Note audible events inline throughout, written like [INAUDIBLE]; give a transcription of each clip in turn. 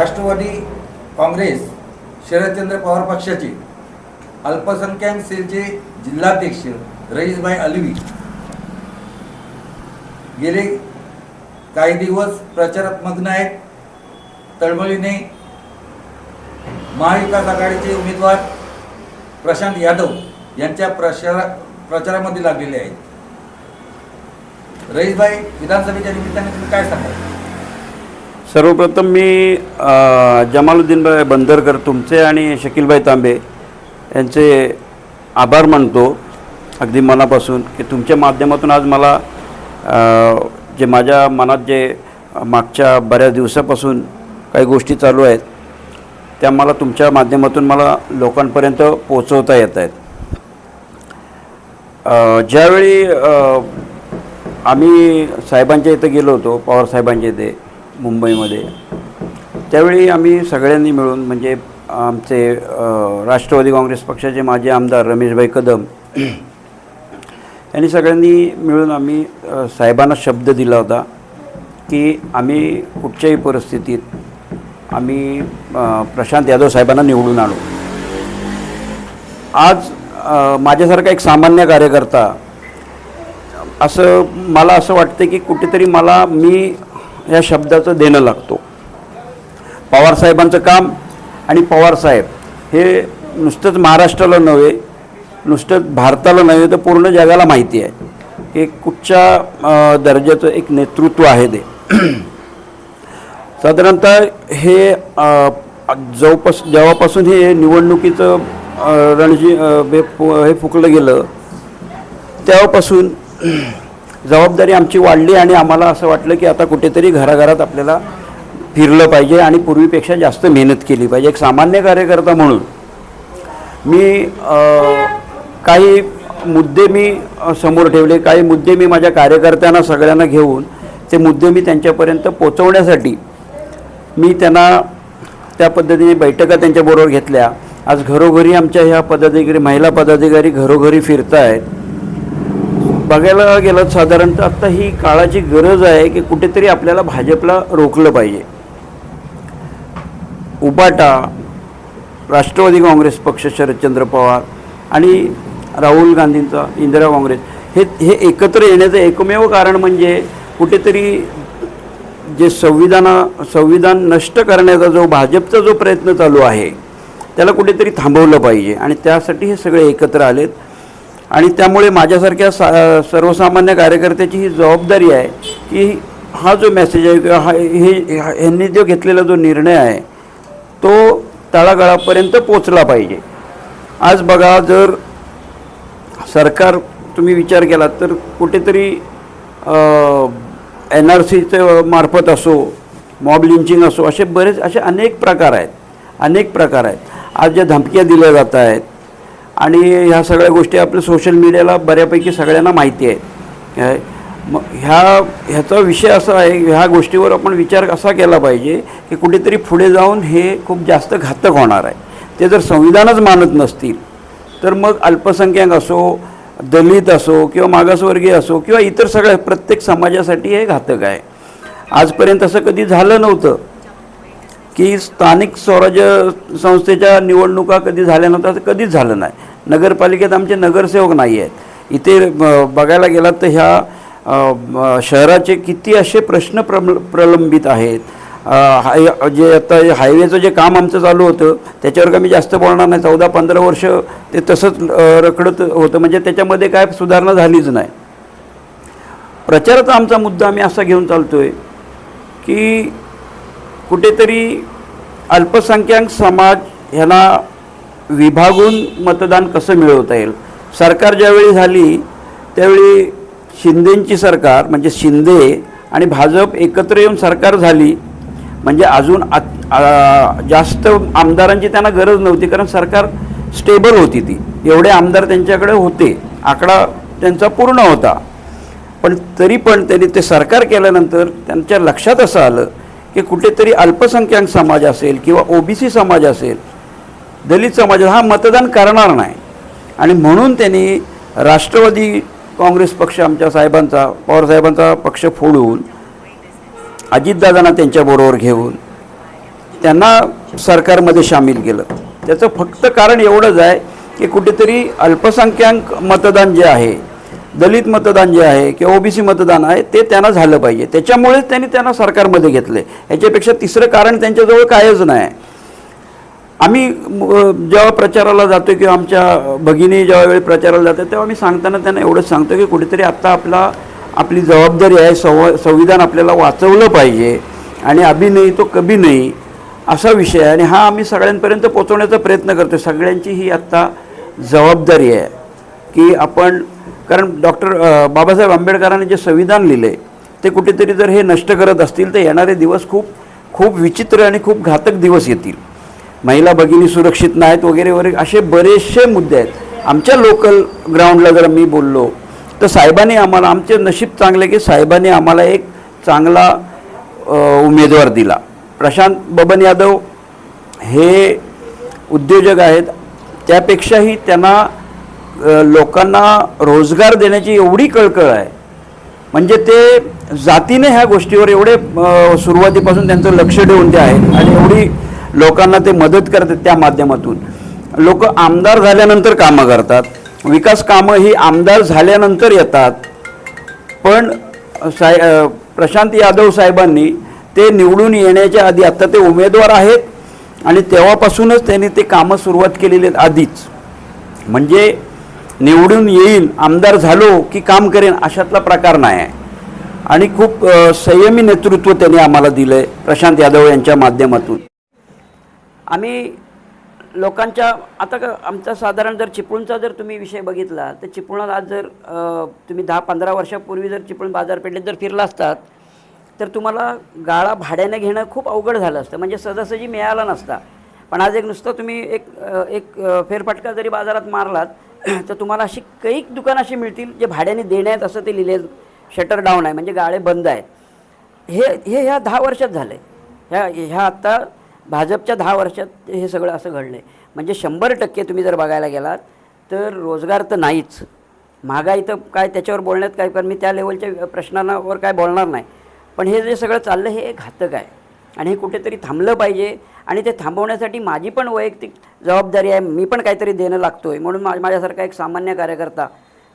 राष्ट्रवादी काँग्रेस शरदचंद्र पवार पक्षाचे अल्पसंख्याक सेलचे जिल्हाध्यक्ष रईसभाई अलवी. गेले काही दिवस प्रचारात मग्न आहेत. तळमळीने महाविकास आघाडीचे उमेदवार प्रशांत यादव यांच्या प्रचारा प्रचारामध्ये लागलेले आहेत. रईसभाई विधानसभेच्या निमित्ताने तुम्ही काय सांगाल? सर्वप्रथम मी जमालुद्दीनभाई बंदरकर तुमचे आणि शकीलभाई तांबे यांचे आभार मानतो. अगदी मनापासून की तुमच्या माध्यमातून आज मला जे माझ्या मनात जे मागच्या बऱ्याच दिवसापासून काही गोष्टी चालू आहेत त्या मला तुमच्या माध्यमातून मला लोकांपर्यंत पोचवता येत आहेत. ज्यावेळी आम्ही साहेबांच्या इथं गेलो होतो पवार साहेबांच्या इथे मुंबईमध्ये. त्यावेळी आम्ही सगळ्यांनी मिळून म्हणजे आमचे राष्ट्रवादी काँग्रेस पक्षाचे माजी आमदार रमेशभाई कदम [CLEARS THROAT] यांनी सगळ्यांनी मिळून आम्ही साहेबांना शब्द दिला होता की आम्ही कुठच्याही परिस्थितीत आम्ही प्रशांत यादव साहेबांना निवडून आणू. आज माझ्यासारखा एक सामान्य कार्यकर्ता असं मला असं वाटतं की कुठेतरी मला मी या शब्दाचं देणं लागतो. पवारसाहेबांचं काम आणि पवारसाहेब हे नुसतंच महाराष्ट्राला नव्हे नुसतंच भारताला नव्हे तर पूर्ण जगाला माहिती आहे की कुठच्या दर्जाचं एक नेतृत्व आहे ते. साधारणतः हे जवळपास जेव्हापासून हे निवडणुकीचं रणजी हे फु- हे फुकलं गेलं तेव्हापासून जबाबदारी आमची वाढली आणि आम्हाला असं वाटलं की आता कुठेतरी घराघरात आपल्याला फिरलं पाहिजे आणि पूर्वीपेक्षा जास्त मेहनत केली पाहिजे. एक सामान्य कार्यकर्ता म्हणून मी काही मुद्दे मी समोर ठेवले. काही मुद्दे मी माझ्या कार्यकर्त्यांना सगळ्यांना घेऊन ते मुद्दे मी त्यांच्यापर्यंत पोचवण्यासाठी मी त्यांना त्या पद्धतीने बैठका त्यांच्याबरोबर घेतल्या. आज घरोघरी आमच्या ह्या पदाधिकारी महिला पदाधिकारी घरोघरी फिरत आहेत बघायला गेलं साधारणतः आत्ता ही काळाची गरज आहे की कुठेतरी आपल्याला भाजपला रोखलं पाहिजे. उबाटा राष्ट्रवादी काँग्रेस पक्ष शरदचंद्र पवार आणि राहुल गांधींचा इंदिरा काँग्रेस हे हे एकत्र येण्याचं एकमेव कारण म्हणजे कुठेतरी जे संविधाना संविधान नष्ट करण्याचा जो भाजपचा जो प्रयत्न चालू आहे त्याला कुठेतरी थांबवलं पाहिजे आणि त्यासाठी हे सगळे एकत्र आलेत. आणि त्यामुळे माझ्यासारख्या सा सर्वसामान्य कार्यकर्त्याची ही जबाबदारी आहे की हा जो मेसेज आहे किंवा हा हे ह्यांनी जो घेतलेला जो निर्णय आहे तो तळागाळापर्यंत पोचला पाहिजे. आज बघा जर सरकार तुम्ही विचार केला तर कुठेतरी एन आर सीचं मार्फत असो मॉब लिंचिंग असो असे बरेच असे अनेक प्रकार आहेत. अनेक प्रकार आहेत. आज ज्या धमक्या दिल्या जात आहेत आणि ह्या सगळ्या गोष्टी आपल्या सोशल मीडियाला बऱ्यापैकी सगळ्यांना माहिती आहेत. मग ह्या ह्याचा विषय असा आहे ह्या गोष्टीवर आपण विचार असा केला पाहिजे की कुठेतरी पुढे जाऊन हे खूप जास्त घातक होणार आहे. ते जर संविधानच मानत नसतील तर मग अल्पसंख्याक असो दलित असो किंवा मागासवर्गीय असो किंवा इतर सगळ्या प्रत्येक समाजासाठी हे घातक आहे. आजपर्यंत असं कधी झालं नव्हतं की स्थानिक स्वराज्य संस्थेच्या निवडणुका कधी झाल्या नव्हत्या कधीच झालं नाही. नगरपालिकेत आमचे नगरसेवक नाही आहेत. इथे बघायला गेलात तर ह्या शहराचे किती असे प्रश्न प्रम प्रलंबित आहेत. हाय जे आता हायवेचं जे काम आमचं चालू होतं त्याच्यावर कमी जास्त बोलणार नाही. चौदा पंधरा वर्ष ते तसंच रखडत होतं. म्हणजे त्याच्यामध्ये काय सुधारणा झालीच नाही. प्रचाराचा आमचा मुद्दा आम्ही असा घेऊन चालतो आहे की कुठेतरी अल्पसंख्याक समाज ह्याला विभागून मतदान कसं मिळवता येईल? सरकार ज्यावेळी झाली त्यावेळी शिंदेंची सरकार म्हणजे शिंदे आणि भाजप एकत्र येऊन सरकार झाली म्हणजे अजून आत- जास्त आमदारांची त्यांना गरज नव्हती कारण सरकार स्टेबल होती ती. एवढे आमदार त्यांच्याकडे होते. आकडा त्यांचा पूर्ण होता. पण तरी पण त्यांनी ते सरकार केल्यानंतर त्यांच्या लक्षात असं आलं की कुठेतरी अल्पसंख्याक समाज असेल किंवा ओबीसी समाज असेल दलित समाज हा मतदान करणार नाही. आणि म्हणून त्यांनी राष्ट्रवादी काँग्रेस पक्ष आमच्या साहेबांचा पवारसाहेबांचा पक्ष फोडून अजितदादांना त्यांच्याबरोबर घेऊन त्यांना सरकारमध्ये सामील केलं. त्याचं फक्त कारण एवढंच आहे की कुठेतरी अल्पसंख्याक मतदान जे आहे दलित मतदान जे आहे किंवा ओबीसी मतदान आहे ते त्यांना झालं पाहिजे. त्याच्यामुळेच त्यांनी त्यांना सरकारमध्ये घेतले याच्यापेक्षा तिसरं कारण त्यांच्याजवळ कायच नाही. आम्ही जेव्हा प्रचाराला जातो किंवा आमच्या भगिनी जेव्हा वेळी प्रचाराला जातात तेव्हा आम्ही सांगताना त्यांना एवढंच सांगतो की कुठेतरी आत्ता आपला आपली जबाबदारी आहे संव संविधान आपल्याला वाचवलं पाहिजे आणि अभि नाही तो कभी नाही असा विषय आहे. आणि हा आम्ही सगळ्यांपर्यंत पोचवण्याचा प्रयत्न करतो सगळ्यांची ही आत्ता जबाबदारी आहे की आपण कारण डॉक्टर बाबासाहेब आंबेडकरांनी जे संविधान लिहिले ते कुठेतरी जर हे नष्ट करत असतील तर येणारे दिवस खूप खूप विचित्र आणि खूप घातक दिवस येतील. महिला भगिनी सुरक्षित नाहीत वगैरे वगैरे असे बरेचसे मुद्दे आहेत. आमच्या लोकल ग्राउंडला जर मी बोललो तर साहेबांनी आम्हाला आमचे नशीब चांगले की साहेबांनी आम्हाला एक चांगला उमेदवार दिला. प्रशांत बबन यादव हे उद्योजक आहेत. त्यापेक्षाही त्यांना लोकांना रोजगार देण्याची एवढी कळकळ आहे. म्हणजे ते जातीने ह्या गोष्टीवर एवढे सुरुवातीपासून त्यांचं लक्ष ठेवून ते आहेत. आणि एवढी लोकांना ते मदत करतात त्या माध्यमातून. लोक आमदार झाल्यानंतर कामं करतात. विकास कामं ही आमदार झाल्यानंतर येतात. पण साय प्रशांत यादव साहेबांनी ते निवडून येण्याच्या आधी आत्ता ते उमेदवार आहेत आणि तेव्हापासूनच त्यांनी ते कामं सुरुवात केलेली आहेत आधीच. म्हणजे निवडून येईल आमदार झालो की काम करेन अशातला प्रकार नाही. आहे आणि खूप संयमी नेतृत्व त्यांनी आम्हाला दिलं आहे प्रशांत यादव यांच्या माध्यमातून. आम्ही लोकांच्या आता का आमचा साधारण जर चिपळूणचा जर तुम्ही विषय बघितला तर चिपळूणात आज जर तुम्ही दहा पंधरा वर्षापूर्वी जर चिपळूण बाजारपेठेत जर फिरला असतात तर तुम्हाला गाळा भाड्याने घेणं खूप अवघड झालं असतं. म्हणजे सहजासहजी मिळाला नसता. पण आज एक नुसतं तुम्ही एक एक फेरफटका जरी बाजारात मारलात [CLEARS THROAT] तर तुम्हाला अशी कैक दुकानं अशी मिळतील जे भाड्याने देण्यात असं ते लिहिले शटर डाऊन आहे म्हणजे गाळे बंद आहेत. हे हे ह्या दहा वर्षात झालं आहे ह्या ह्या आत्ता भाजपच्या दहा वर्षात हे सगळं असं घडलं आहे म्हणजे शंभर टक्के तुम्ही जर बघायला गेलात तर रोजगार तर नाहीच. महागाई तर काय त्याच्यावर बोलण्यात काय कारण मी त्या लेवलच्या प्रश्नांवर काय बोलणार नाही. पण हे जे सगळं चाललं हे एक घातक आहे. आणि हे कुठेतरी थांबलं पाहिजे. आणि ते थांबवण्यासाठी माझी पण वैयक्तिक जबाबदारी आहे. मी पण काहीतरी देणं लागतो आहे म्हणून मा माझ्यासारखा एक सामान्य कार्यकर्ता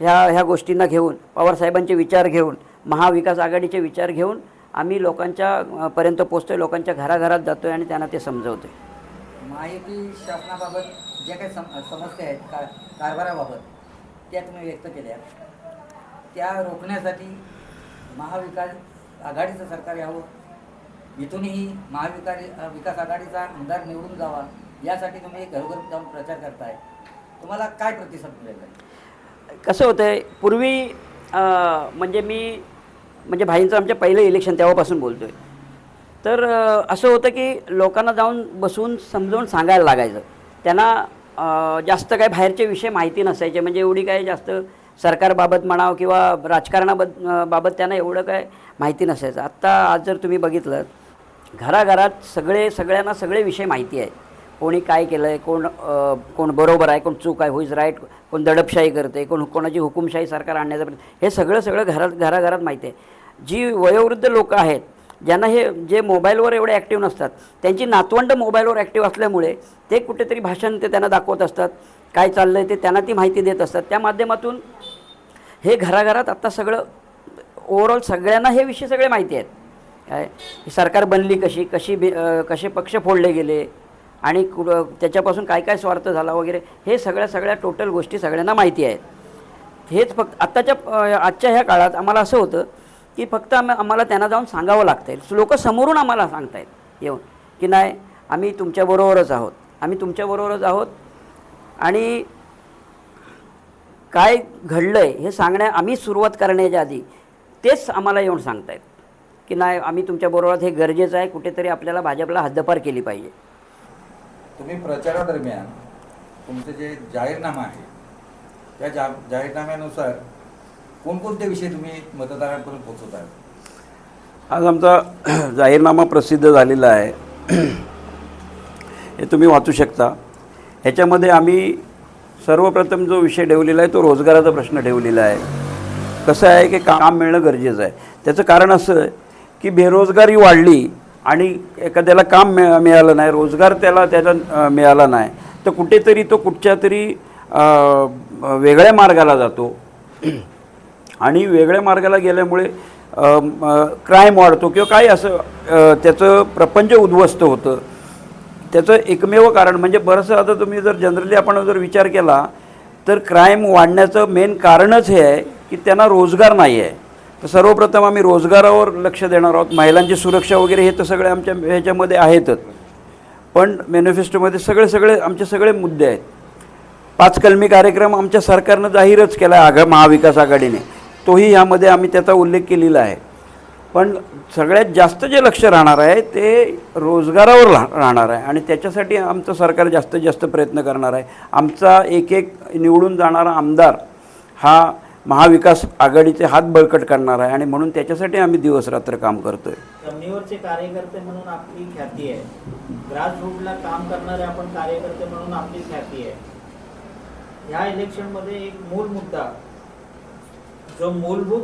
ह्या ह्या गोष्टींना घेऊन पवारसाहेबांचे विचार घेऊन महाविकास आघाडीचे विचार घेऊन आम्ही लोकांच्या पर्यंत पोचतो आहे लोकांच्या घराघरात जातो आहे आणि त्यांना ते समजवतो आहे महायुती शासनाबाबत ज्या काही सम समस्या आहेत का कारभाराबाबत त्या तुम्ही व्यक्त केल्या. त्या रोखण्यासाठी महाविकास आघाडीचं सरकार यावं. इथूनही महाविकास विकास आघाडीचा आमदार निवडून जावा यासाठी तुम्ही घरोघर जाऊन प्रचार करताय. तुम्हाला काय प्रतिसाद मिळेल? कसं होतं आहे पूर्वी म्हणजे मी म्हणजे भाईंचं आमच्या पहिलं इलेक्शन तेव्हापासून बोलतो आहे तर असं होतं की लोकांना जाऊन बसून समजावून सांगायला लागायचं. त्यांना जास्त काय बाहेरचे विषय माहिती नसायचे. म्हणजे एवढी काय जास्त सरकारबाबत म्हणावं किंवा राजकारणाबद बाबत त्यांना एवढं काय माहिती नसायचं. आत्ता आज जर तुम्ही बघितलं घराघरात सगळे सगळ्यांना सगळे विषय माहिती आहेत. कोणी काय केलं आहे कोण कोण बरोबर आहे कोण चूक आहे हुईज राईट कोण दडपशाही करते कोण कोणाची हुकुमशाही सरकार आणण्याचा प्रयत्न हे सगळं सगळं घरात घराघरात माहिती आहे. जी वयोवृद्ध लोकं आहेत ज्यांना हे जे मोबाईलवर एवढे ॲक्टिव्ह नसतात त्यांची नातवंड मोबाईलवर ॲक्टिव्ह असल्यामुळे ते कुठेतरी भाषण ते त्यांना दाखवत असतात काय चाललं आहे ते त्यांना ती माहिती देत असतात. त्या माध्यमातून हे घराघरात आत्ता सगळं ओव्हरऑल सगळ्यांना हे विषय सगळे माहिती आहेत. काय? सरकार बनली कशी कशी बे कसे पक्ष फोडले गेले आणि कु त्याच्यापासून काय काय स्वार्थ झाला वगैरे हे सगळ्या सगळ्या टोटल गोष्टी सगळ्यांना माहिती आहेत. हेच फक्त आत्ताच्या आजच्या ह्या काळात आम्हाला असं होतं की फक्त आम आम्हाला त्यांना जाऊन सांगावं लागतं आहे लोक समोरून आम्हाला सांगतायत येऊन की नाही आम्ही तुमच्याबरोबरच आहोत. आम्ही तुमच्याबरोबरच आहोत. आणि काय घडलं आहे हे सांगण्या आम्ही सुरुवात करण्याच्या आधी तेच आम्हाला येऊन सांगतायत की नाही आम्ही तुमच्याबरोबर हे गरजेचं आहे कुठेतरी आपल्याला भाजपला हद्दपार केली पाहिजे. तुम्ही प्रचारादरम्यान तुमचं जे जाहीरनामा आहे त्या जा जाहीरनाम्यानुसार कोणकोणते विषय तुम्ही मतदारांपर्यंत पोहोचवत? आहात आज आमचा जाहीरनामा प्रसिद्ध झालेला आहे. हे तुम्ही वाचू शकता. ह्याच्यामध्ये आम्ही सर्वप्रथम जो विषय ठेवलेला आहे तो रोजगाराचा प्रश्न ठेवलेला आहे. कसं आहे की काम मिळणं गरजेचं आहे. त्याचं कारण असं आहे की बेरोजगारी वाढली आणि एखाद्याला काम मिळा मिळालं नाही रोजगार त्याला त्याला मिळाला नाही तर कुठेतरी तो कुठच्या तरी वेगळ्या मार्गाला जातो. आणि वेगळ्या मार्गाला गेल्यामुळे क्राईम वाढतो किंवा काही असं त्याचं प्रपंच उद्ध्वस्त होतं. त्याचं एकमेव कारण म्हणजे बरंचसं आता तुम्ही जर जनरली आपण जर विचार केला तर क्राईम वाढण्याचं मेन कारणच हे आहे की त्यांना रोजगार नाही आहे. तर सर्वप्रथम आम्ही रोजगारावर लक्ष देणार आहोत. महिलांची सुरक्षा वगैरे हे तर सगळे आमच्या ह्याच्यामध्ये आहेतच. पण मॅनिफेस्टोमध्ये सगळे सगळे आमचे सगळे मुद्दे आहेत. पाच कलमी कार्यक्रम आमच्या सरकारनं जाहीरच केला आहे आघा महाविकास आघाडीने. तोही ह्यामध्ये आम्ही त्याचा उल्लेख केलेला आहे. पण सगळ्यात जास्त जे लक्ष राहणार आहे ते रोजगारावर राहणार आहे आणि त्याच्यासाठी आमचं सरकार जास्तीत जास्त प्रयत्न करणार आहे. आमचा एक एक निवडून जाणारा आमदार हा महाविकास आघाडीचे हात बळकट करणार आहे आणि म्हणून त्याच्यासाठी आम्ही दिवसरात्र काम करतो आहे जमिनीवरचे कार्यकर्ते म्हणून आपली ख्याती आहे. ग्रासरूटला काम करणारे आपण कार्यकर्ते म्हणून आपली ख्याती आहे. ह्या इलेक्शनमध्ये एक मूळ मुद्दा जो मूलभूत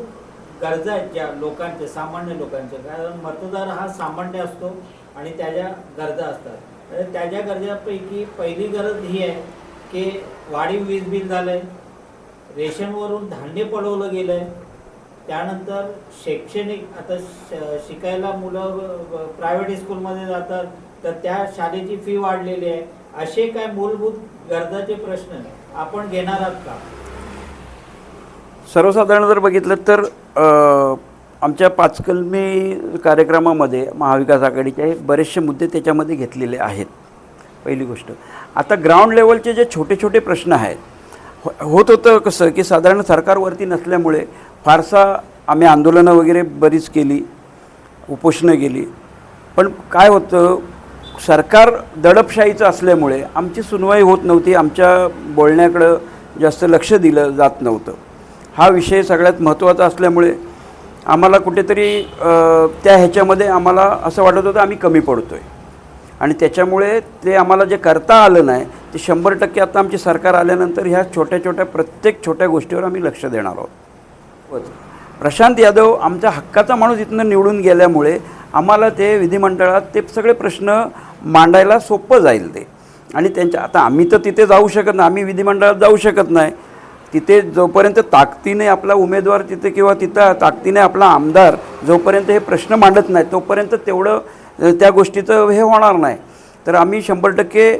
गरजा आहेत ज्या लोकांच्या सामान्य लोकांच्या. कारण मतदार हा सामान्य असतो आणि त्याच्या गरजा असतात. तर त्याच्या गरजापैकी पहिली गरज ही आहे की वाढीव वीज बिल झालंय रेशनवरून धान्य पडवलं गेलंय त्यानंतर शैक्षणिक आता श- शिकायला मुलं प्रायव्हेट स्कूलमध्ये जातात तर त्या शाळेची फी वाढलेली आहे. असे काय मूलभूत गरजाचे प्रश्न आपण घेणार आहात का? सर्वसाधारण जर बघितलं तर आमच्या पाचकलमी कार्यक्रमामध्ये महाविकास आघाडीचे बरेचसे मुद्दे त्याच्यामध्ये घेतलेले आहेत. पहिली गोष्ट. आता ग्राउंड लेवलचे जे छोटे छोटे प्रश्न आहेत हो, होत होतं कसं की साधारण सरकारवरती नसल्यामुळे फारसा आम्ही आंदोलनं वगैरे बरीच केली उपोषणं केली. पण काय होतं सरकार दडपशाहीचं असल्यामुळे आमची सुनवाई होत नव्हती आमच्या बोलण्याकडं जास्त लक्ष दिलं जात नव्हतं. हा विषय सगळ्यात महत्त्वाचा असल्यामुळे आम्हाला कुठेतरी त्या ह्याच्यामध्ये आम्हाला असं वाटत होतं आम्ही कमी पडतो आहे आणि त्याच्यामुळे ते आम्हाला जे करता आलं नाही ते शंभर टक्के आता आमची सरकार आल्यानंतर ह्या छोट्या छोट्या प्रत्येक छोट्या गोष्टीवर आम्ही लक्ष देणार आहोत. प्रशांत यादव आमच्या हक्काचा माणूस इथनं निवडून गेल्यामुळे आम्हाला ते विधिमंडळात ते सगळे प्रश्न मांडायला सोपं जाईल ते. आणि त्यांच्या आता आम्ही तर तिथे जाऊ शकत नाही आम्ही विधिमंडळात जाऊ शकत नाही. तिथे जोपर्यंत ताकदीने आपला उमेदवार तिथे किंवा तिथं ताकदीने आपला आमदार जोपर्यंत हे प्रश्न मांडत नाही तोपर्यंत तेवढं त्या गोष्टीचं हे होणार नाही. तर आम्ही शंभर टक्के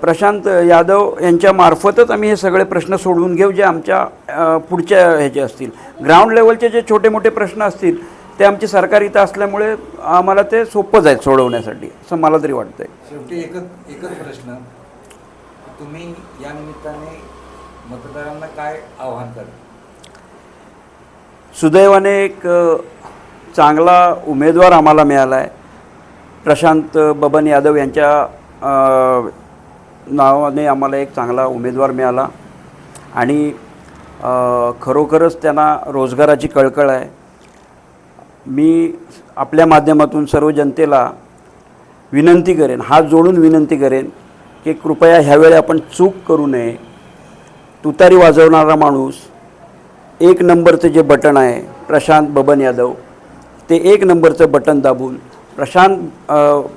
प्रशांत यादव यांच्या मार्फतच आम्ही हे सगळे प्रश्न सोडवून घेऊ जे आमच्या पुढच्या ह्याचे असतील. ग्राउंड लेवलचे जे छोटे मोठे प्रश्न असतील ते आमचे सरकार इथं असल्यामुळे आम्हाला ते सोपं जाईल सोडवण्यासाठी असं मला तरी वाटतंय. शेवटी एकच एकच प्रश्न. तुम्ही या निमित्ताने मतदारांना काय आव्हान कराल सुदैवाने एक चांगला उमेदवार आम्हाला मिळाला आहे प्रशांत बबन यादव यांच्या नावाने आम्हाला एक चांगला उमेदवार मिळाला. आणि खरोखरच त्यांना रोजगाराची कळकळ आहे. मी आपल्या माध्यमातून सर्व जनतेला विनंती करेन हात जोडून विनंती करेन की कृपया ह्यावेळी आपण चूक करू नये. तुतारी वाजवणारा माणूस एक नंबरचं जे बटन आहे प्रशांत बबन यादव ते एक नंबरचं बटन दाबून प्रशांत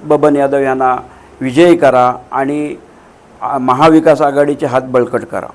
बबन यादव यांना विजयी करा आणि महाविकास आघाडीचे हात बळकट करा.